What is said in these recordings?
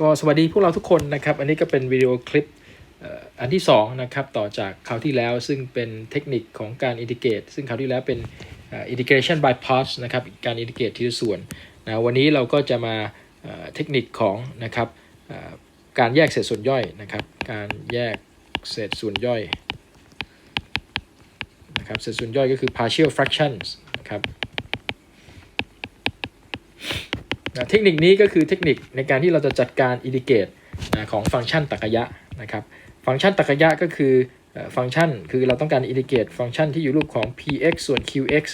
ก็สวัสดีพวกเราทุกคนนะครับ อันนี้ก็เป็นวิดีโอคลิปอันที่2นะครับต่อจากคราวที่แล้วซึ่งเป็นเทคนิคของการอินทิเกรตซึ่งคราวที่แล้วเป็นอ่อ integration by parts นะครับการอินทิเกรตทีละส่วนนะวันนี้เราก็จะมาเทคนิคของนะครับการแยกเศษส่วนย่อยนะครับ การแยกเศษส่วนย่อยนะครับเศษส่วนย่อยก็คือ partial fractions นะครับ นะเทคนิคนี้ก็คือเทคนิคในการที่เราจะจัดการอินดิเกตนะของฟังก์ชันตรรกะนะครับ ฟังก์ชันตรรกะก็คือฟังก์ชันคือเราต้องการอินดิเกตฟังก์ชันที่อยู่รูปของ px ส่วน qx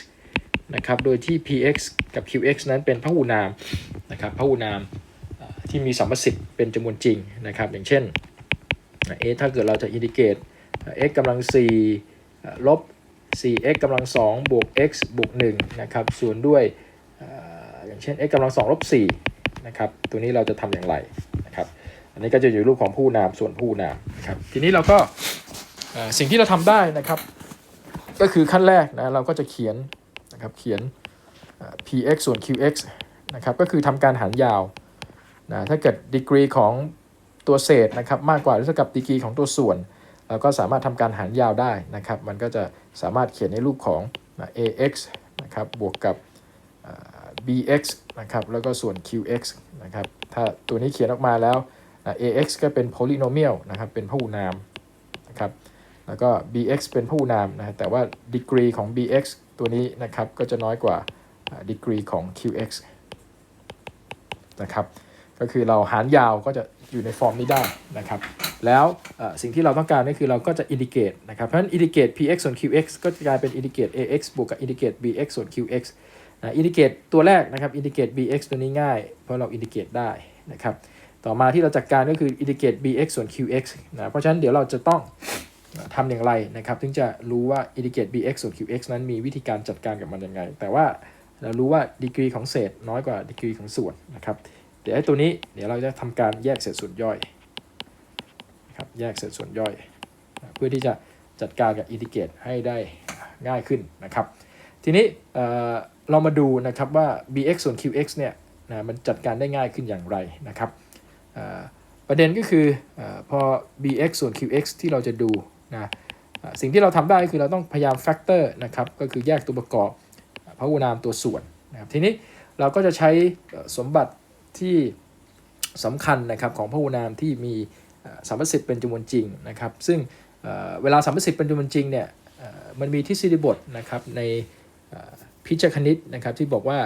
นะครับ โดยที่ px กับ qx นั้นเป็นพหุนามนะครับพหุนามที่มีสัมประสิทธิ์เป็นจำนวนจริงนะครับ อย่างเช่นเอถ้าเกิดเราจะอินดิเกต x กำลัง4ลบ 4x กำลัง2บวก x บวก1นะครับส่วนด้วย เช่น x กำลังสองลบสี่นะครับ ตัวนี้เราจะทำอย่างไรนะครับ อันนี้ก็จะอยู่รูปของผู้นามส่วนผู้นามนะครับ ทีนี้เราก็สิ่งที่เราทำได้นะครับ ก็คือขั้นแรกนะเราก็จะเขียนนะครับเขียน px ส่วน qx นะครับก็คือทำการหารยาวนะถ้าเกิดดีกรีของตัวเศษนะครับมากกว่าหรือเท่ากับดีกรีของตัวส่วน เราก็สามารถทำการหารยาวได้นะครับ มันก็จะสามารถเขียนในรูปของ ax นะครับบวกกับ bx นะครับแล้วก็ส่วน qx นะครับถ้าตัวนี้เขียนออกมาแล้วนะ ax ก็เป็น polynomial นะครับเป็นพหุนามนะครับแล้วก็ bx เป็นพหุนามนะแต่ว่า degree ของ bx ตัวนี้นะครับก็จะน้อยกว่า degree ของ qx นะครับก็คือเราหารยาวก็จะอยู่ในฟอร์มนี้ได้นะครับแล้วสิ่งที่เราต้องการก็คือเราก็จะอินดิเกตนะครับเพราะฉะนั้นอินดิเกต px ส่วน qx ก็จะกลายเป็นอินดิเกต ax บวกกับอินดิเกต bx ส่วน qx อินดิเกตตัวแรกนะครับอินดิเกต bx ตัวนี้ง่าย เพราะเราอินดิเกตได้นะครับต่อมาที่เราจัดการก็คืออินดิเกต bx ส่วน qx นะเพราะฉะนั้นเดี๋ยวเราจะต้องทำอย่างไรนะครับถึงจะรู้ว่าอินดิเกต bx ส่วน qx นั้นมีวิธีการจัดการกับมันยังไง แต่ว่าเรารู้ว่าดีกรีของเศษน้อยกว่าดีกรีของส่วนนะครับเดี๋ยวไอ้ตัวนี้เดี๋ยวเราจะทำการแยกเศษส่วนย่อยนะครับแยกเศษส่วนย่อยนะเพื่อที่จะจัดการกับอินดิเกตให้ได้ง่ายขึ้นนะครับ ทีนี้ เรามาดูนะครับว่า bx ส่วน qx เนี่ยนะมันจัดการได้ง่ายขึ้นอย่างไรนะครับประเด็นก็คืออพอ bx ส่วน qx ที่เราจะดูนะสิ่งที่เราทำได้คือเราต้องพยายามแฟกเตอร์นะครับก็คือแยกตัวประกอบพหุนามตัวส่วนนะครับทีนี้เราก็จะใช้สมบัติที่สำคัญนะครับของพหุนามที่มีสัมประสิทธิ์เป็นจำนวนจริงนะครับซึ่งเวลาสัมประสิทธิ์เป็นจำนวนจริงเนี่ยมันมีทฤษฎีบทนะครับใน พิจารคณิตนะครับที่บอกว่า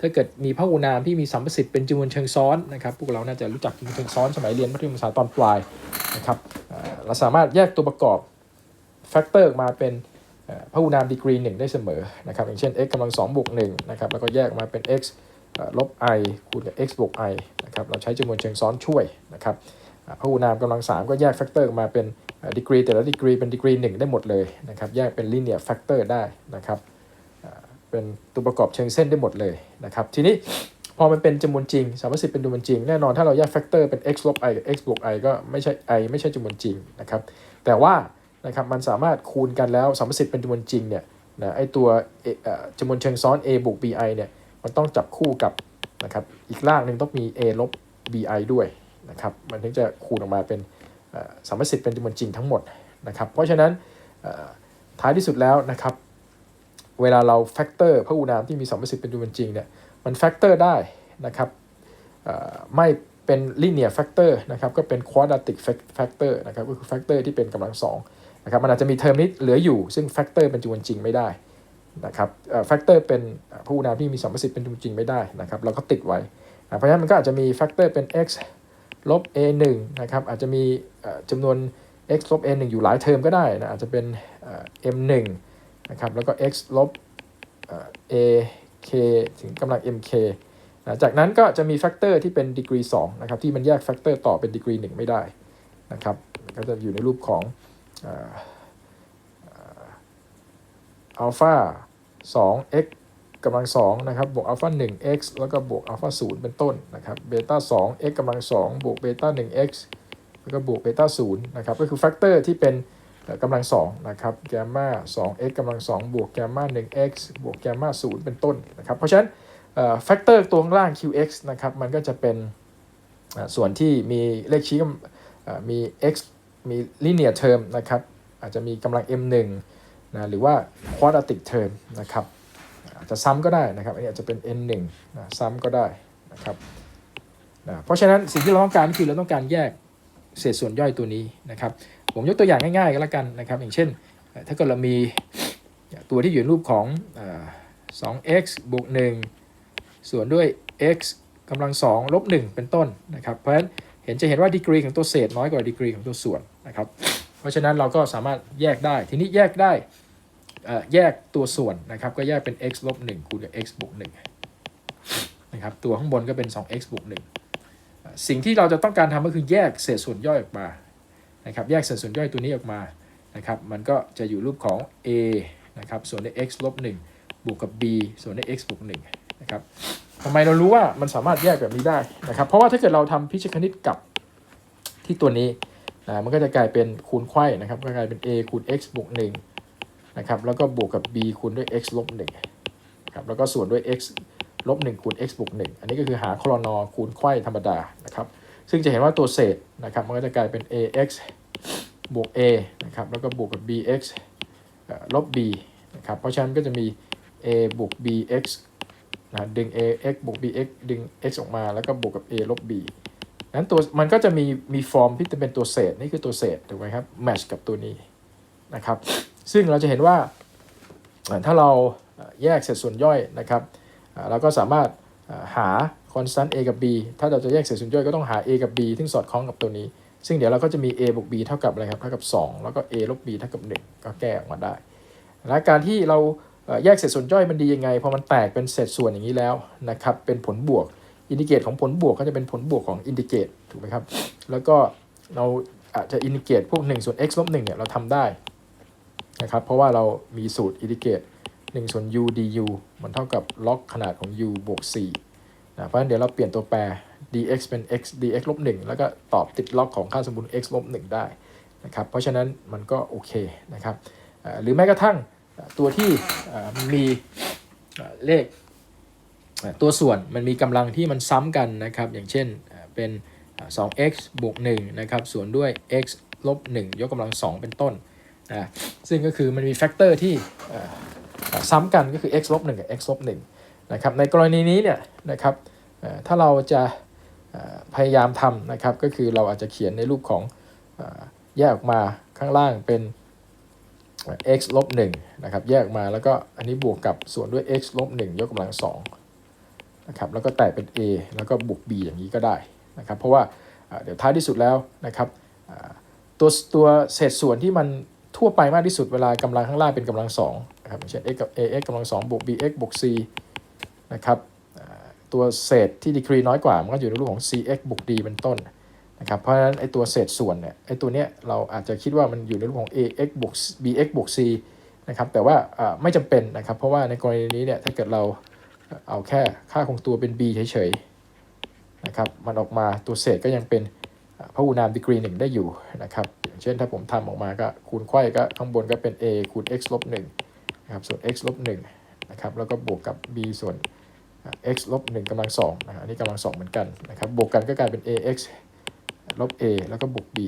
ถ้าเกิดมีพหุนามที่มีสัมประสิทธิ์เป็นจำนวนเชิงซ้อนนะครับพวกเราน่าจะรู้จักจำนวนเชิงซ้อนสมัยเรียนมัธยมศึกษาตอนปลายนะครับเราสามารถแยกตัวประกอบแฟกเตอร์มาเป็นเอ่อพหุนามดีกรีหนึ่งได้เสมอนะครับอย่างเช่น x กำลังสองบวกหนึ่งนะครับแล้วก็แยกมาเป็น x ลบ i คูณกับ x บวก i นะครับเราใช้จำนวนเชิงซ้อนช่วยนะครับพหุนามกำลังสามก็แยกแฟกเตอร์มาเป็นดีกรีแต่ละดีกรีเป็นดีกรีหนึ่งได้หมดเลยนะครับแยกเป็น linear factor ได้นะครับ เป็นตัวประกอบเชิงเส้นได้หมดเลยนะครับทีนี้พอมันเป็นจำนวนจริงสามสิบเป็นจำนวนจริง แน่นอนถ้าเราแยกแฟกเตอร์เป็น x ลบ i กับ x บวก i ก็ไม่ใช่ i ไม่ใช่จำนวนจริงนะครับแต่ว่านะครับมันสามารถคูณกันแล้วสามสิบเป็นจำนวนจริงเนี่ยนะไอตัวจำนวนเชิงซ้อน a บวก bi เนี่ยมันต้องจับคู่กับนะครับอีกล่างหนึ่งต้องมี a ลบ bi ด้วยนะครับมันถึงจะคูณออกมาเป็นสามสิบเป็นจำนวนจริงทั้งหมดนะครับเพราะฉะนั้นท้ายที่สุดแล้วนะครับ เวลาเราแฟกเตอร์พหุนามที่มีสัมประสิทธิ์เป็นจำนวนจริงเนี่ยมันแฟกเตอร์ได้นะครับไม่เป็น linear factor นะครับก็เป็น quadratic factor นะครับก็คือแฟกเตอร์ที่เป็นกำลังสองนะครับมันอาจจะมีเทอมนี้เหลืออยู่ซึ่งแฟกเตอร์เป็นจำนวนจริงไม่ได้นะครับแฟกเตอร์เป็นพหุนามที่มีสัมประสิทธิ์เป็นจำนวนจริงไม่ได้นะครับเราก็ติดไว้นะเพราะฉะนั้นมันก็อาจจะมีแฟกเตอร์เป็น x ลบ a 1นะครับอาจจะมีจำนวน x ลบ a 1อยู่หลายเทอมก็ได้นะอาจจะเป็น m 1 นะครับแล้วก็ x ลบ a k ถึงกำลัง m k นะจากนั้นก็จะมีแฟกเตอร์ที่เป็นดีกรี2นะครับที่มันแยกแฟกเตอร์ต่อเป็นดีกรี1ไม่ได้นะครับก็จะอยู่ในรูปของอัลฟา2 x กำลัง2นะครับบวกอัลฟา1 x แล้วก็บวกอัลฟา0เป็นต้นนะครับเบต้า2 x กำลัง2บวกเบต้า1 x แล้วก็บวกเบต้า0นะครับก็คือแฟกเตอร์ที่เป็น กำลัง2นะครับแกมมา 2x กำลัง2บวกแกมมา 1x บวกแกมมา0เป็นต้นนะครับเพราะฉะนั้นแฟกเตอร์ตัวข้างล่าง qx นะครับมันก็จะเป็นส่วนที่มีเลขชี้กำอ่ามี x มี linear term นะครับอาจจะมีกำลัง m1 นะหรือว่า quadratic term นะครับอาจจะซ้ำก็ได้นะครับ อันนี้อาจจะเป็น n1 นะซ้ำก็ได้นะครับนะเพราะฉะนั้นสิ่งที่เราต้องการคือเราต้องการแยกเศษส่วนย่อยตัวนี้นะครับ ผมยกตัวอย่างง่ายๆก็แล้วกันนะครับ อย่างเช่น ถ้าเกิดเรามีตัวที่อยู่ในรูปของ 2x บวก1ส่วนด้วย x กำลัง2ลบ1เป็นต้นนะครับเพราะฉะนั้นเห็นจะเห็นว่าดีกรีของตัวเศษน้อยกว่าดีกรีของตัวส่วนนะครับ เพราะฉะนั้นเราก็สามารถแยกได้ ทีนี้แยกได้แยกตัวส่วนนะครับ ก็แยกเป็น x ลบ1คูณกับ x บวก1นะครับ ตัวข้างบนก็เป็น 2x บวก1สิ่งที่เราจะต้องการทำก็คือแยกเศษส่วนย่อยออกมา นะครับแยกเศษส่วนย่อยตัวนี้ออกมานะครับมันก็จะอยู่รูปของ a นะครับส่วนด้วย x ลบ1บวกกับ b ส่วนด้วย x บวก1นะครับทำไมเรารู้ว่ามันสามารถแยกแบบนี้ได้นะครับ เพราะว่าถ้าเกิดเราทำพิชคณิตกับที่ตัวนี้นะมันก็จะกลายเป็นคูณไขว้นะครับก็กลายเป็น a คูณ x บวก1นะครับแล้วก็บวกกับ b คูณด้วย x ลบ1นะครับแล้วก็ส่วนด้วย x ลบ1คูณ x บวก1อันนี้ก็คือหาคลอนอคูณไขว้ธรรมดานะครับ ซึ่งจะเห็นว่าตัวเศษนะครับมันก็จะกลายเป็น ax บวก a นะครับแล้วก็บวกกับ bx ลบ b นะครับเพราะฉะนั้นก็จะมี a บวก bx นะดึง ax บวก bx ดึง x ออกมาแล้วก็บวกกับ a ลบ b นั้นตัวมันก็จะมีมีฟอร์มที่จะเป็นตัวเศษนี่คือตัวเศษถูกไหมครับแมชกับตัวนี้นะครับซึ่งเราจะเห็นว่าถ้าเราแยกเศษส่วนย่อยนะครับเราก็สามารถหา เอ่อหา constant a กับ b ถ้าเราจะแยกเศษส่วนย่อยก็ต้องหา a กับ b ซึ่งสอดคล้องกับตัวนี้ ซึ่งเดี๋ยวเราก็จะมี a บวก b เท่ากับอะไรครับเท่ากับ 2 แล้วก็ a ลบ b เท่ากับ 1 ก็แก้ออกมาได้และการที่เราแยกเศษส่วนย่อยมันดียังไงพอมันแตกเป็นเศษส่วนอย่างนี้แล้วนะครับเป็นผลบวกอินดิเกตของผลบวกก็จะเป็นผลบวกของอินดิเกตถูกไหมครับแล้วก็เราอาจจะอินดิเกตพวก1ส่วน x ลบ1เนี่ยเราทำได้นะครับเพราะว่าเรามีสูตรอินดิเกต1ส่วน u du มันเท่ากับล็อกขนาดของ u บวก4 นะเพราะฉะนั้นเดี๋ยวเราเปลี่ยนตัวแปร dx เป็น x dx ลบ1แล้วก็ตอบติดล็อกของค่าสมบูรณ์ x ลบ1ได้นะครับเพราะฉะนั้นมันก็โอเคนะครับหรือแม้กระทั่งตัวที่มีเลขตัวส่วนมันมีกำลังที่มันซ้ำกันนะครับ อย่างเช่นเป็น 2x บวก1นะครับส่วนด้วย x ลบ1ยกกำลัง 2 เป็นต้นนะซึ่งก็คือมันมีแฟกเตอร์ที่อ่าอ่าซ้ำกันก็คือ x ลบ1กับ x ลบ1 นะครับในกรณีนี้เนี่ยนะครับถ้าเราจะพยายามทำนะครับก็คือเราอาจจะเขียนในรูปของแยกออกมาข้างล่างเป็น x ลบ1นะครับแยกมาแล้วก็อันนี้บวกกับส่วนด้วย x ลบ1ยกกำลัง2นะครับแล้วก็แตกเป็น A แล้วก็บวก B อย่างนี้ก็ได้นะครับเพราะว่าเดี๋ยวท้ายที่สุดแล้วนะครับตัวตัวเศษส่วนที่มันทั่วไปมากที่สุดเวลากำลังข้างล่างเป็นกำลังสองนะครับเช่น x กับ ax กำลังสองบวก bx บวก c นะครับตัวเศษที่ดีกรีน้อยกว่า มันก็อยู่ในรูปของ cx บวก d เป็นต้นนะครับเพราะฉะนั้นไอตัวเศษส่วนเนี่ยไอตัวเนี้ยเราอาจจะคิดว่ามันอยู่ในรูปของ ax บวก bx บวก c นะครับแต่ว่าไม่จำเป็นนะครับ เพราะว่าในกรณีนี้เนี่ยถ้าเกิดเราเอาแค่ค่าคงตัวเป็น b เฉยๆนะครับมันออกมาตัวเศษก็ยังเป็นพหูนามดีกรีหนึ่งได้อยู่นะครับอย่างเช่นถ้าผมทำออกมาก็คูณไขว้ก็ข้างบนก็เป็น a คูณ x ลบ1นะครับส่วน x ลบ1นะครับแล้วก็บวกกับ b ส่วน x ลบ1กำลัง2นะอันนี้กำลัง2เหมือนกันนะครับบวกกันก็กลายเป็น ax ลบ a แล้วก็บวก b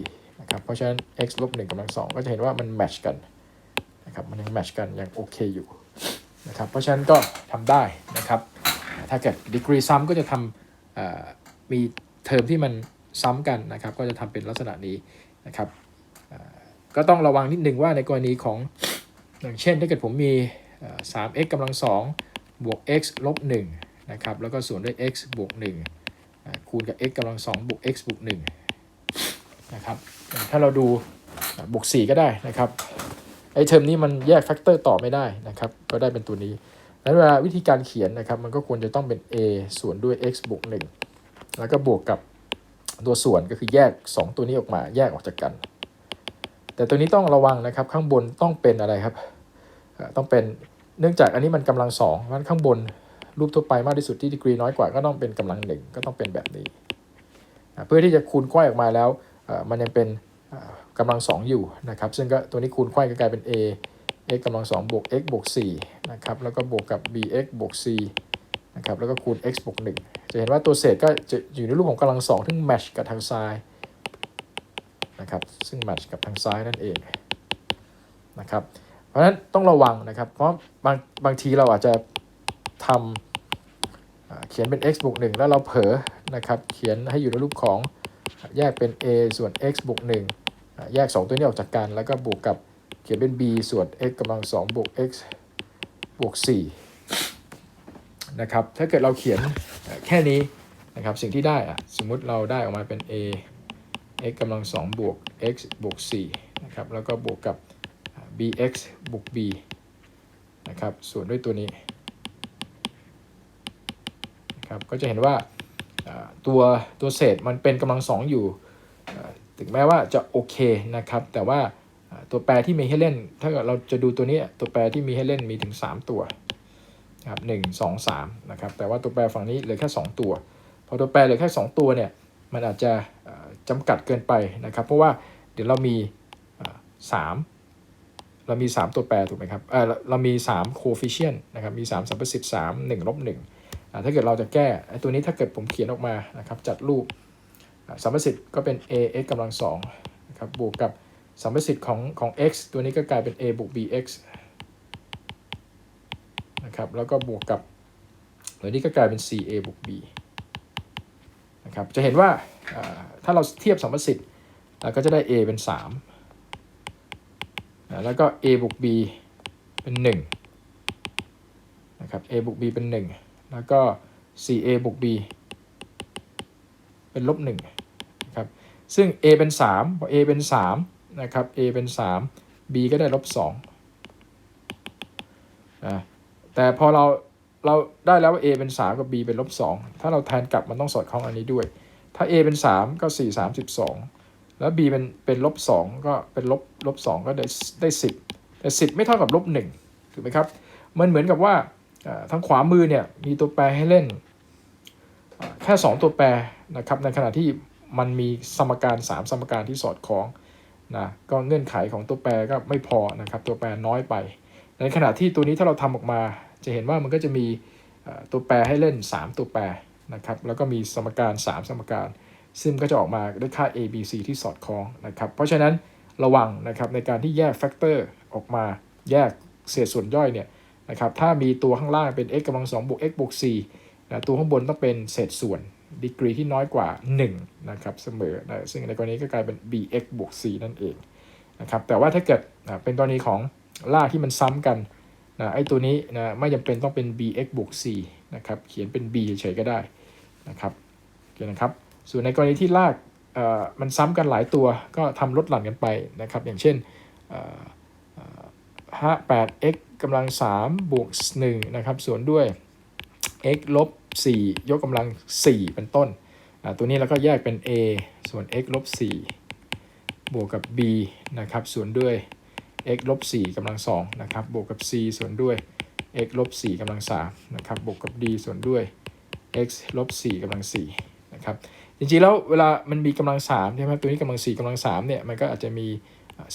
นะครับเพราะฉะนั้น x ลบ1กำลัง2ก็จะเห็นว่ามันแมชกันนะครับมันยังแมชกันยังโอเคอยู่นะครับเพราะฉะนั้นก็ทำได้นะครับถ้าเกิดดีกรีซ้ำก็จะทำมีเทอมที่มันซ้ำกันนะครับก็จะทำเป็นลักษณะนี้นะครับก็ต้องระวังนิดนึงว่าในกรณีของอย่างเช่นถ้าเกิดผมมี 3x กำลัง2บวก x ลบ1 นะครับแล้วก็ส่วนด้วย x บวก1คูณกับ x กำลัง2บวก x บวก1นะครับถ้าเราดูบวก 4 ก็ได้นะครับไอเทอมนี้มันแยกแฟกเตอร์ต่อไม่ได้นะครับก็ได้เป็นตัวนี้แล้วเวลาวิธีการเขียนนะครับมันก็ควรจะต้องเป็น a ส่วนด้วย x บวก1แล้วก็บวกกับตัวส่วนก็คือแยก 2 ตัวนี้ออกมาแยกออกจากกัน แต่ตัวนี้ต้องระวังนะครับข้างบนต้องเป็นอะไรครับต้องเป็นเนื่องจากอันนี้มันกำลังสองเพราะฉะนั้นข้างบน รูปทั่วไปมากที่สุดที่ดีกรีน้อยกว่าก็ต้องเป็นกำลังหนึ่งก็ต้องเป็นแบบนี้เพื่อที่จะคูณไขว้ออกมาแล้วมันยังเป็นอ่ากำลังสองอยู่นะครับ ซึ่งก็ตัวนี้คูณไขว้ก็กลายเป็น a x กำลังสองบวก x บวก4นะครับแล้วก็บวกกับ bx บวก c นะครับแล้วก็คูณ x บวก1จะเห็นว่าตัวเศษก็จะอยู่ในรูปของกำลังสองที่แมชกับทางซ้ายนะครับซึ่งแมชกับทางซ้ายนั่นเองนะครับเพราะฉะนั้นต้องระวังนะครับ เพราะบางบางทีเราอาจจะทำอ่า เขียนเป็น x บวก1แล้วเราเผลอนะครับเขียนให้อยู่ในรูปของแยกเป็น a ส่วน x บวก1แยก 2 ตัวนี้ออกจากกัน แล้วก็บวกกับเขียนเป็น b ส่วน x กำลัง2บวก x บวก4นะครับถ้าเกิดเราเขียนแค่นี้นะครับสิ่งที่ได้อะสมมุติเราได้ออกมาเป็น a x กำลัง2บวก x บวก4นะครับแล้วก็บวกกับ bx บวก b นะครับส่วนด้วยตัวนี้ ครับก็จะเห็นว่าตัวตัวเศษมันเป็นกำลังสองอยู่ ถึงแม้ว่าจะโอเคนะครับ แต่ว่าตัวแปรที่มีให้เล่น ถ้าเกิดเราจะดูตัวนี้ตัวแปรที่มีให้เล่นมีถึง 3 ตัวครับหนึ่งสองสามนะครับ แต่ว่าตัวแปรฝั่งนี้เหลือแค่ 2 ตัว พอตัวแปรเหลือแค่ 2 ตัวเนี่ย มันอาจจะอ่าจำกัดเกินไปนะครับ เพราะว่าเดี๋ยวเรามีสามเรามี 3 ตัวแปรถูกไหมครับเออเราเรามี3 coefficient นะครับ มี3สัมประสิทธิ์3 1ลบ1อ่า ถ้าเกิดเราจะแก้ตัวนี้ถ้าเกิดผมเขียนออกมานะครับจัดรูปสัมประสิทธิ์ก็เป็น a x กำลัง2นะครับบวกกับสัมประสิทธิ์ของของ x ตัวนี้ก็กลายเป็น a บวก bx นะครับแล้วก็บวกกับตัวนี้ก็กลายเป็น ca บวก b นะครับจะเห็นว่าอ่าถ้าเราเทียบสัมประสิทธิ์เราก็จะได้ a เป็น3นะแล้วก็ a บวก b เป็น1นะครับ a บวก b เป็น1 แล้วก็ 4a บวก b เป็นลบ1นะครับซึ่ง a เป็น3พอ a เป็น3นะครับ a เป็น 3 b ก็ได้ลบ2นะแต่พอเราเราได้แล้วว่า a เป็น 3 กับ b เป็นลบ2ถ้าเราแทนกลับมันต้องสอดคล้องอันนี้ด้วย ถ้า a เป็น 3 ก็ 4 3 12แล้ว b เป็นเป็นลบสองก็เป็นลบลบสองก็ได้ได้สิบแต่สิบไม่เท่ากับลบหนึ่งถูกไหมครับ มันเหมือนกับว่า ทางขวามือเนี่ยมีตัวแปรให้เล่นแค่ 2 ตัวแปรนะครับในขณะที่มันมีสมการ 3 สมการที่สอดคล้องนะก็เงื่อนไขของตัวแปรก็ไม่พอนะครับตัวแปรน้อยไป ในขณะที่ตัวนี้ถ้าเราทำออกมา จะเห็นว่ามันก็จะมีตัวแปรให้เล่น 3 ตัวแปรนะครับแล้วก็มีสมการ 3 สมการ ซึ่งก็จะออกมาด้วยค่า a b c ที่สอดคล้องนะครับเพราะฉะนั้นระวังนะครับในการที่แยกแฟกเตอร์ออกมาแยกเศษส่วนย่อยเนี่ย นะครับถ้ามีตัวข้างล่างเป็น x กำลัง2บวก x บวก4นะตัวข้างบนต้องเป็นเศษส่วนดีกรีที่น้อยกว่า1นะครับเสมอนะซึ่งในกรณีก็กลายเป็น bx บวก c นั่นเองนะครับแต่ว่าถ้าเกิดนะเป็นกรณีของล่ากที่มันซ้ำกันนะไอ้ตัวนี้นะไม่จำเป็นต้องเป็น bx บวก c นะครับเขียนเป็น b เฉยๆก็ได้นะครับโอเคนะครับส่วนในกรณีที่ลากมันซ้ำกันหลายตัวก็ทำลดหลั่นกันไปนะครับอย่างเช่น ห้าแปด x กำลัง 3 บวก 1 นะครับ ส่วนด้วย x ลบ 4 ยกกำลัง 4 เป็นต้น ตัวนี้เราก็แยกเป็น a ส่วน x ลบ 4 บวกกับ b นะครับ ส่วนด้วย x ลบ 4กำลัง 2 นะครับ บวกกับ c ส่วนด้วย x ลบ 4กำลัง 3 นะครับ บวกกับ d ส่วนด้วย x ลบ 4กำลัง 4 นะครับ จริงๆ แล้วเวลามันมีกำลัง3ใช่ไหมตัวนี้กำลัง 4กำลัง3เนี่ย มันก็อาจจะมี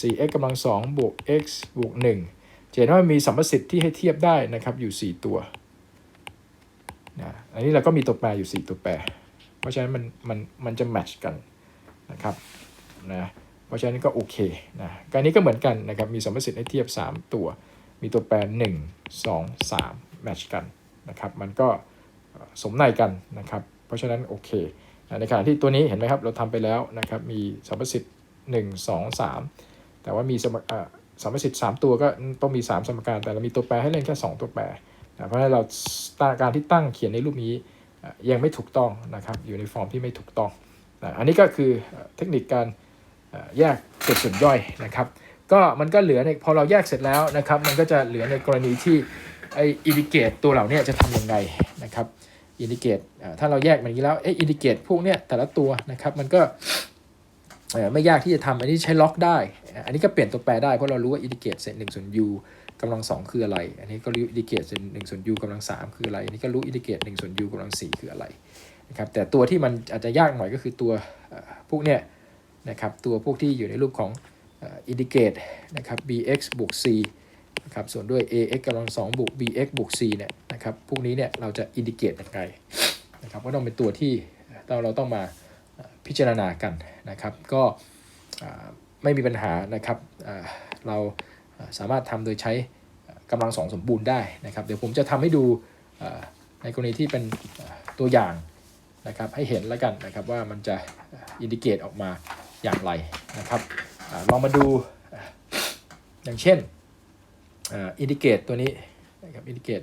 4x กำลัง2บวก x บวก1จะเห็นว่ามันมีสัมประสิทธิ์ที่ให้เทียบได้นะครับอยู่ 4 ตัวนะอันนี้เราก็มีตัวแปรอยู่ 4 ตัวแปร เพราะฉะนั้นมันมันมันจะแมทช์กันนะครับนะเพราะฉะนั้นก็โอเคนะการนี้ก็เหมือนกันนะครับมีสัมประสิทธิ์ให้เทียบ 3 ตัว มีตัวแปร 1 2 3แมทช์กันนะครับมันก็สมในกันนะครับเพราะฉะนั้นโอเคในขณะที่ตัวนี้เห็นไหมครับเราทำไปแล้วนะครับมีสัมประสิทธิ์1 2 3 แต่ว่ามีสมสมประสิทธิ์3ตัวก็ต้องมี 3 สมการ แต่เรามีตัวแปรให้เล่นแค่ 2 ตัวแปรนะเพราะฉะนั้นเราการที่ตั้งเขียนในรูปนี้ยังไม่ถูกต้องนะครับอยู่ในฟอร์มที่ไม่ถูกต้องนะอันนี้ก็คือเทคนิคการแยกเศษส่วนย่อยนะครับ ก็มันก็เหลือในพอเราแยกเสร็จแล้วนะครับ มันก็จะเหลือในกรณีที่ไออินดิเกตตัวเหล่านี้จะทำยังไงนะครับอินดิเกตถ้าเราแยกมันอย่างนี้แล้วเอ๊ะอินดิเกตพวกเนี้ยแต่ละตัวนะครับมันก็ ไม่ยากที่จะทำอันนี้ใช้ล็อกได้ อันนี้ก็เปลี่ยนตัวแปรได้เพราะเรารู้ว่าอินดิเกตเศษหนึ่งส่วน u กำลังสองคืออะไร อันนี้ก็รู้อินดิเกตเศษหนึ่งส่วน u กำลังสามคืออะไร อันนี้ก็รู้อินดิเกตหนึ่งส่วน u กำลังสี่คืออะไรนะครับ แต่ตัวที่มันอาจจะยากหน่อยก็คือตัวพวกเนี้ยนะครับ ตัวพวกที่อยู่ในรูปของอินดิเกตนะครับ bx บวก c นะครับ ส่วนด้วย ax กำลัง2บวก bx บวก c เนี่ยนะครับ พวกนี้เนี่ยเราจะอินดิเกตยังไงนะครับ ก็ต้องเป็นตัวที่เราเราต้องมา พิจารณากันนะครับ ก็ไม่มีปัญหานะครับเราสามารถทำโดยใช้กำลังสองสมบูรณ์ได้นะครับ เดี๋ยวผมจะทำให้ดูในกรณีที่เป็นตัวอย่างนะครับให้เห็นแล้วกันนะครับว่ามันจะอินดิเกตออกมาอย่างไรนะครับอลองมาดูอย่างเช่นอินดิเกตตัวนี้นะครับอินดิเกต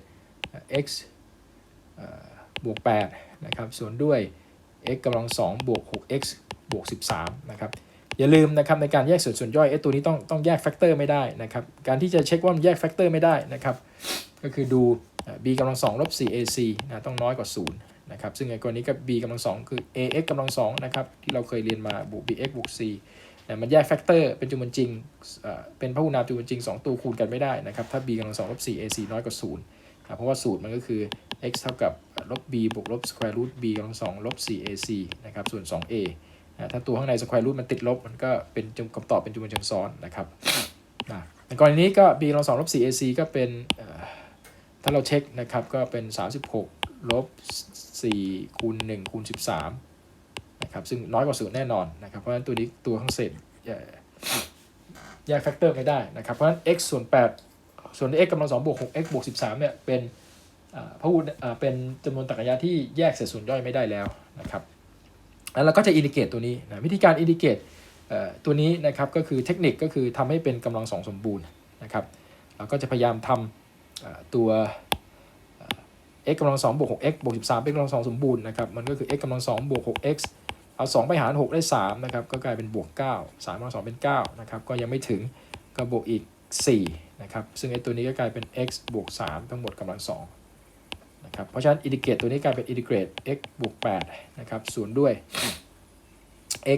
x อ่าบวก8นะครับส่วนด้วย x กำลัง2บวก 6x บวก 13 นะครับ อย่าลืมนะครับในการแยกส่วนส่วนย่อยไอ้ตัวนี้ต้องต้องแยกแฟกเตอร์ไม่ได้นะครับ การที่จะเช็คว่ามันแยกแฟกเตอร์ไม่ได้นะครับ ก็คือดู b กำลัง2ลบ 4ac นะต้องน้อยกว่า 0 นะครับ ซึ่งไอ้กรณีกับ b กำลัง2คือ ax กำลัง2นะครับ ที่เราเคยเรียนมาบวก bx บวก c นะมันแยกแฟกเตอร์เป็นจำนวนจริง เป็นพหุนามจำนวนจริง 2 ตัวคูณกันไม่ได้นะครับ ถ้า b กำลัง2ลบ 4ac น้อยกว่า0นะ เพราะว่าสูตรมันก็คือ x เท่ากับลบ b บวกลบ square root b กำลัง2ลบ 4ac นะครับ ส่วน 2a นะถ้าตัวข้างใน square root มันติดลบ มันก็เป็นคำตอบเป็นจำนวนเชิงซ้อนนะครับนะในกรณีนี้ก็ b กำลัง2ลบ 4ac ก็เป็นถ้าเราเช็คนะครับ ก็เป็น 36 ลบ 4 คูณ 1 คูณ 13 นะครับ ซึ่งน้อยกว่าศูนย์แน่นอนนะครับ เพราะฉะนั้นตัวนี้ตัวข้างเศษแยกแฟกเตอร์ไม่ได้นะครับ เพราะฉะนั้น x ส่วน8 ส่วน x กำลัง2บวก 6x บวก 13เนี่ยเป็นพหุเป็นจำนวนตรรกะยะที่แยกเศษส่วนย่อยไม่ได้แล้วนะครับแล้วเราก็จะอินดิเกตตัวนี้นะวิธีการอินดิเกตตัวนี้นะครับก็คือเทคนิคก็คือทำให้เป็นกำลังสองสมบูรณ์นะครับเราก็จะพยายามทำตัว x กำลังสองบวก 6x บวก 13 เป็นกำลังสองสมบูรณ์นะครับมันก็คือ x กำลังสองบวก 6x เอา 2 ไปหาร 6 ได้3นะครับก็กลายเป็นบวก 9 3กำลังสองเป็น9นะครับก็ยังไม่ถึงก็บวกอีก 4นะครับ ซึ่งไอ้ตัวนี้ก็กลายเป็น x บวก 3 ทั้งหมดกำลังสองนะครับ เพราะฉะนั้นอินดิเกรตตัวนี้กลายเป็นอินดิเกรต x บวก8นะครับส่วนด้วย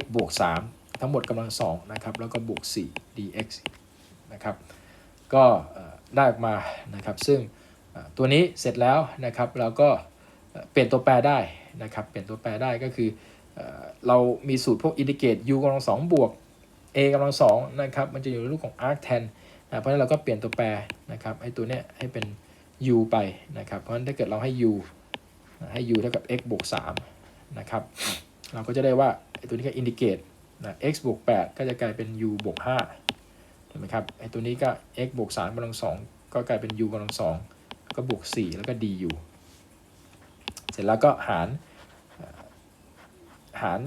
x บวก 3 ทั้งหมดกำลังสองนะครับ แล้วก็บวก 4 dx นะครับ ก็ได้ออกมานะครับ ซึ่งตัวนี้เสร็จแล้วนะครับ เราก็เปลี่ยนตัวแปรได้นะครับ เปลี่ยนตัวแปรได้ก็คือเรามีสูตรพวกอินดิเกรต u กำลังสองบวก a กำลังสองนะครับ มันจะอยู่ในรูปของ arctan นะเพราะนั้นเราก็เปลี่ยนตัวแปรนะครับให้ตัวเนี้ยให้เป็น u ไปนะครับเพราะฉะนั้นถ้าเกิดเราให้ u ให้ u เท่ากับ x บวก3นะครับเราก็จะได้ว่าไอ้ตัวนี้ก็อินดิเกตนะ x บวก8ก็จะกลายเป็น u บวก5ถูกไหมครับไอ้ตัวนี้ก็ x บวก3กำลัง2ก็กลายเป็น u กำลัง2ก็บวก 4 แล้วก็ du เสร็จแล้วก็หารหาร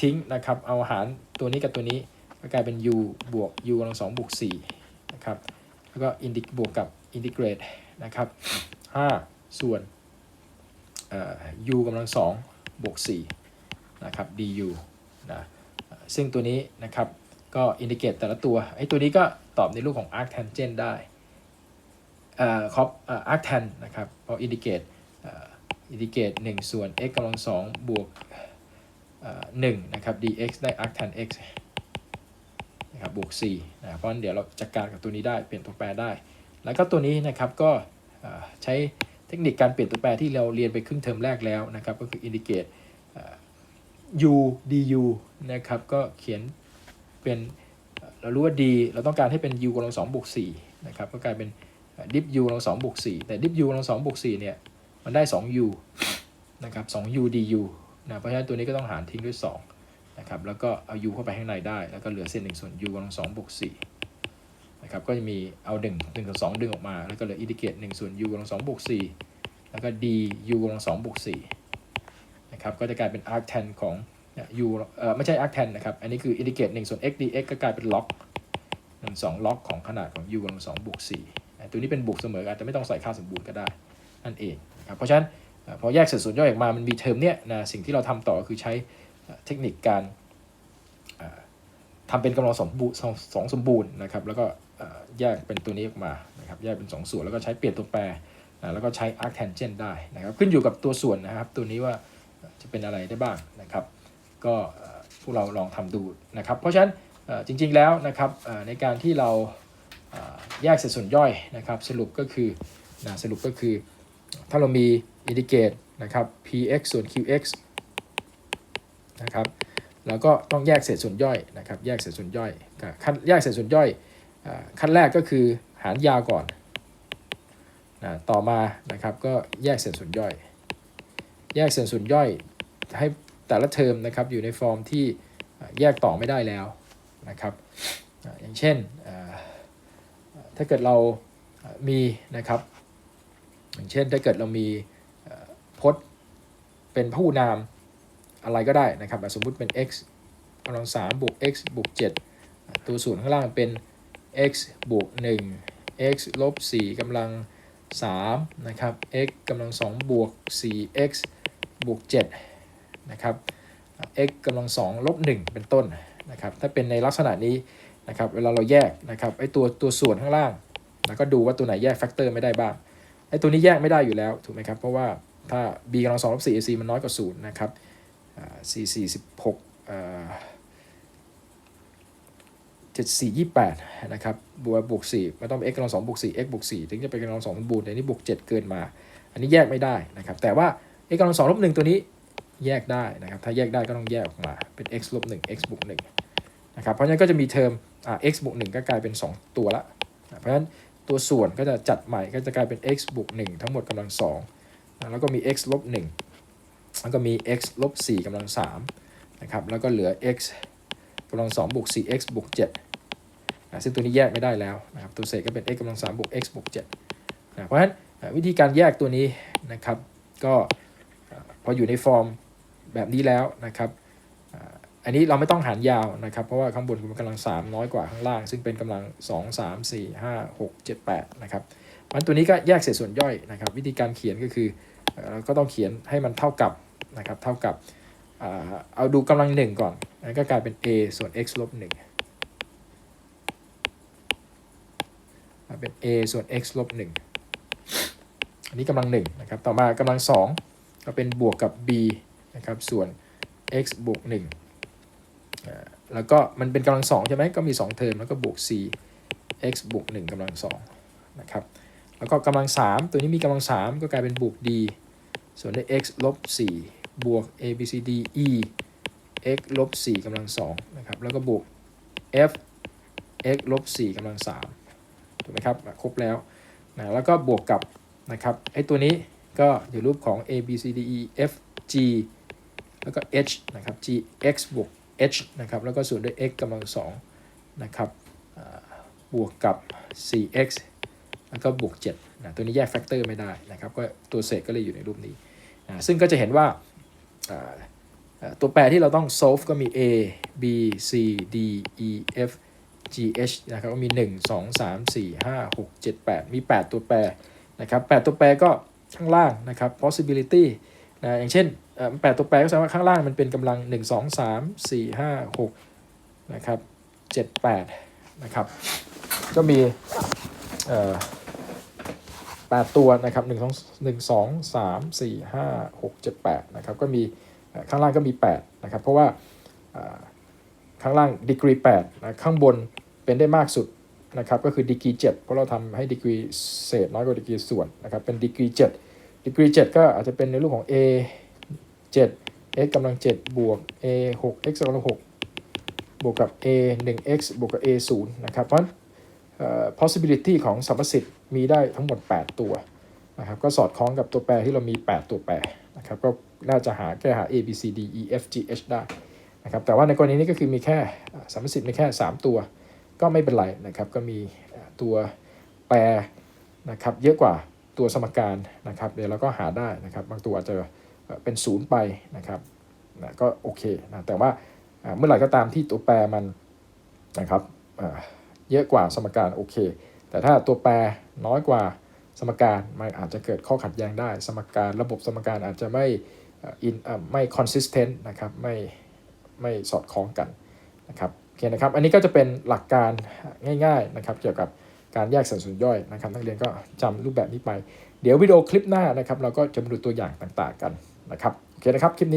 ทิ้งนะครับ เอาหารตัวนี้กับตัวนี้ ก็กลายเป็น u บวก u กำลัง2บวก4นะครับ แล้วก็อินดิบวกกับอินทิเกรตนะครับ5ส่วน u กำลัง2บวก4นะครับ du นะซึ่งตัวนี้นะครับก็อินดิเกตแต่ละตัวไอ้ตัวนี้ก็ตอบในรูปของ arctangent ได้เอ่อครอบเอ่อ arctan นะครับพออินดิเกตอินดิเกต1ส่วน x กำลัง2บวกเอ่อ1นะครับ dx ได้ arctan x นะครับบวก4นะเพราะนั้นเดี๋ยวเราจัดการกับตัวนี้ได้เปลี่ยนตัวแปรได้ แล้วก็ตัวนี้นะครับก็ใช้เทคนิคการเปลี่ยนตัวแปรที่เราเรียนไปครึ่งเทอมแรกแล้วนะครับก็คือ indicate เอ่อ u du นะครับก็เขียนเป็นเรารู้ว่า d เราต้องการให้เป็น u กำลัง2บวก4นะครับก็กลายเป็น dip u กำลัง2บวก4แต่ dip u กำลัง2บวก4เนี่ยมันได้ 2u นะครับ 2u du นะเพราะฉะนั้นตัวนี้ก็ต้องหารทิ้งด้วย 2 นะครับแล้วก็เอา u เข้าไปข้างในได้ แล้วก็เหลือเศษ1ส่วน u กำลัง2บวก4นะครับก็จะมีเอา 1 1ส่วน2ดึงออกมา แล้วก็เหลืออินดิเกรต1ส่วน u กำลัง2บวก4แล้วก็ d u กำลัง2บวก4นะครับก็จะกลายเป็น arctan ของ u เอ่อไม่ใช่ arctan นะครับอันนี้คืออินดิเกรต1ส่วน x dx ก็กลายเป็นล็อก1 2ล็อกของขนาดของ u กำลัง2บวก4ตัวนี้เป็นบวกเสมออาจจะไม่ต้องใส่ค่าสมบูรณ์ก็ได้นั่นเองนะครับเพราะฉะนั้นพอแยกเศษส่วนย่อยออกมามันมีเทอมเนี้ยนะสิ่งที่เราทำต่อคือใช้ เทคนิคการเอ่อทำเป็นกำลังสองบูสองสองสมบูรณ์นะครับ แล้วก็แยกเป็นตัวนี้ออกมานะครับแยกเป็น 2 ส่วนแล้วก็ใช้เปลี่ยนตัวแปรนะแล้วก็ใช้ arctangent ได้นะครับ ขึ้นอยู่กับตัวส่วนนะครับ ตัวนี้ว่าจะเป็นอะไรได้บ้างนะครับ ก็พวกเราลองทำดูนะครับ เพราะฉะนั้นจริงๆแล้วนะครับในการที่เราแยกเศษส่วนย่อยนะครับ สรุปก็คือนะสรุปก็คือถ้าเรามี indicate นะครับ px ส่วน qx นะครับ แล้วก็ต้องแยกเศษส่วนย่อยนะครับ แยกเศษส่วนย่อยก็ขั้นแยกเศษส่วนย่อยขั้นแรกก็คือหารยาวก่อนนะต่อมานะครับก็แยกเศษส่วนย่อย แยกส่วนส่วนย่อยให้แต่ละเทอมนะครับอยู่ในฟอร์มที่แยกต่อไม่ได้แล้วนะครับอย่างเช่นถ้าเกิดเรามีนะครับอย่างเช่นถ้าเกิดเรามีพจน์เป็นพหูนาม อะไรก็ได้นะครับสมมุติเป็น x กำลัง3บวก x บวก 7 ตัวส่วนข้างล่างเป็น x บวก 1 x ลบ4กำลัง3นะครับ x กำลัง2บวก 4x บวก7นะครับ x กำลัง2ลบ1เป็นต้นนะครับ ถ้าเป็นในลักษณะนี้นะครับ เวลาเราแยกนะครับไอตัวตัวส่วนข้างล่าง แล้วก็ดูว่าตัวไหนแยกแฟกเตอร์ไม่ได้บ้างไอตัวนี้แยกไม่ได้อยู่แล้วถูกไหมครับ เพราะว่าถ้า b กำลัง2ลบ4 ac มันน้อยกว่า0นะครับ อ่า4 4 16อ่า7 4 28นะครับบวกบวก4มันต้องเป็น x กำลัง2บวก4 x บวก4ถึงจะเป็นกำลัง2สมบูรณ์แต่นี่บวก7เกินมา อันนี้แยกไม่ได้นะครับ แต่ว่า x กำลัง2ลบ1ตัวนี้แยกได้นะครับ ถ้าแยกได้ก็ต้องแยกออกมาเป็น x ลบ1 x บวก1นะครับ เพราะฉะนั้นก็จะมีเทอมอ่า x บวก1ก็กลายเป็น 2 ตัวละ เพราะฉะนั้นตัวส่วนก็จะจัดใหม่ก็จะกลายเป็น x บวก1ทั้งหมดกำลัง2นะแล้วก็มี x ลบ1 แล้วก็มี x ลบ4กำลัง3นะครับ แล้วก็เหลือ x กำลัง2บวก 4x บวก7นะซึ่งตัวนี้แยกไม่ได้แล้วนะครับ ตัวเศษก็เป็น x กำลัง3บวก x บวก7นะเพราะฉะนั้นวิธีการแยกตัวนี้นะครับ ก็พออยู่ในฟอร์มแบบนี้แล้วนะครับอันนี้เราไม่ต้องหารยาวนะครับ เพราะว่าข้างบนเป็นกำลัง 3 น้อยกว่าข้างล่าง ซึ่งเป็นกำลัง 2 3 4 5 6 7 8นะครับมันตัวนี้ก็แยกเศษส่วนย่อยนะครับ วิธีการเขียนก็คือเอ่อเราก็ต้องเขียนให้มันเท่ากับ นะครับ เท่ากับเอาดูกำลัง1ก่อนนั่นก็กลายเป็น a ส่วน x ลบ1อ่าเป็น a ส่วน x ลบ1อันนี้กำลัง1นะครับ ต่อมากำลัง2ก็เป็นบวกกับ b นะครับ ส่วน x บวก1อ่าแล้วก็มันเป็นกำลัง2ใช่ไหมก็มี 2 เทอมแล้วก็บวก c x บวก1กำลัง2นะครับ แล้วก็กำลัง 3 ตัวนี้มีกำลัง 3 ก็กลายเป็นบวก d ส่วนด้วย x ลบ4บวก a b c d e x ลบ4กำลัง2นะครับ แล้วก็บวก f x ลบ4กำลัง3ถูกไหมครับ ครบแล้วนะแล้วก็บวกกับนะครับไอ้ตัวนี้ก็อยู่รูปของ a b c d e f g แล้วก็ h นะครับ g x บวก h นะครับ แล้วก็ส่วนด้วย x กำลัง2นะครับบวกกับ 4x แล้วก็บวก7นะตัวนี้แยกแฟกเตอร์ไม่ได้นะครับ ก็ตัวเศษก็เลยอยู่ในรูปนี้ ซึ่งก็จะเห็นว่าตัวแปรที่เราต้อง solve ก็มี a b c d e f g h นะครับก็มี 1 2 3 4 5 6 7 8 มี 8 ตัวแปรนะครับ8ตัวแปรก็ข้างล่างนะครับ possibility นะอย่างเช่นแปดตัวแปรก็แสดงว่าข้างล่างมันเป็นกำลัง 1 2 3 4 5 6นะครับ7 8นะครับก็มีเอ่อ แปดตัวนะครับ1 2 1 2 3 4 5 6 7 8นะครับก็มีข้างล่างก็มี8นะครับเพราะว่าข้างล่างดีกรี8นะข้างบนเป็นได้มากสุดนะครับก็คือดีกรี7เพราะเราทำให้ดีกรีเศษน้อยกว่าดีกรีส่วนนะครับเป็นดีกรี7ดีกรี7ก็อาจจะเป็นในรูปของ a 7 x กำลัง7บวก a 6 x กำลัง6บวกกับ a 1 x บวกกับ a 0นะครับเพราะ possibility ของสัมประสิทธิ มีได้ทั้งหมด 8 ตัวนะครับก็สอดคล้องกับตัวแปรที่เรามี 8 ตัวแปรนะครับก็น่าจะหาแก้หา a b c d e f g h ได้นะครับแต่ว่าในกรณีนี้ก็คือมีแค่สัมสิทธิ์มีแค่ 3 ตัว ก็ไม่เป็นไรนะครับก็มีตัวแปรนะครับเยอะกว่าตัวสมการนะครับเดี๋ยวเราก็หาได้นะครับบางตัวอาจจะเป็นศูนย์ไปนะครับนะก็โอเคนะแต่ว่าเมื่อไหร่ก็ตามที่ตัวแปรมันนะครับเยอะกว่าสมการโอเค แต่ถ้าตัวแปรน้อยกว่าสมการมันอาจจะเกิดข้อขัดแย้งได้ สมการระบบสมการอาจจะไม่อ่อ in อ่าไม่ consistent นะครับไม่ไม่สอดคล้องกันนะครับโอเคนะครับอันนี้ก็จะเป็นหลักการง่ายๆนะครับเกี่ยวกับการแยกสัดส่วนย่อยนะครับนักเรียนก็จำรูปแบบนี้ไป เดี๋ยววิดีโอคลิปหน้านะครับเราก็จะมาดูตัวอย่างต่างๆกันนะครับโอเคนะครับคลิปนี้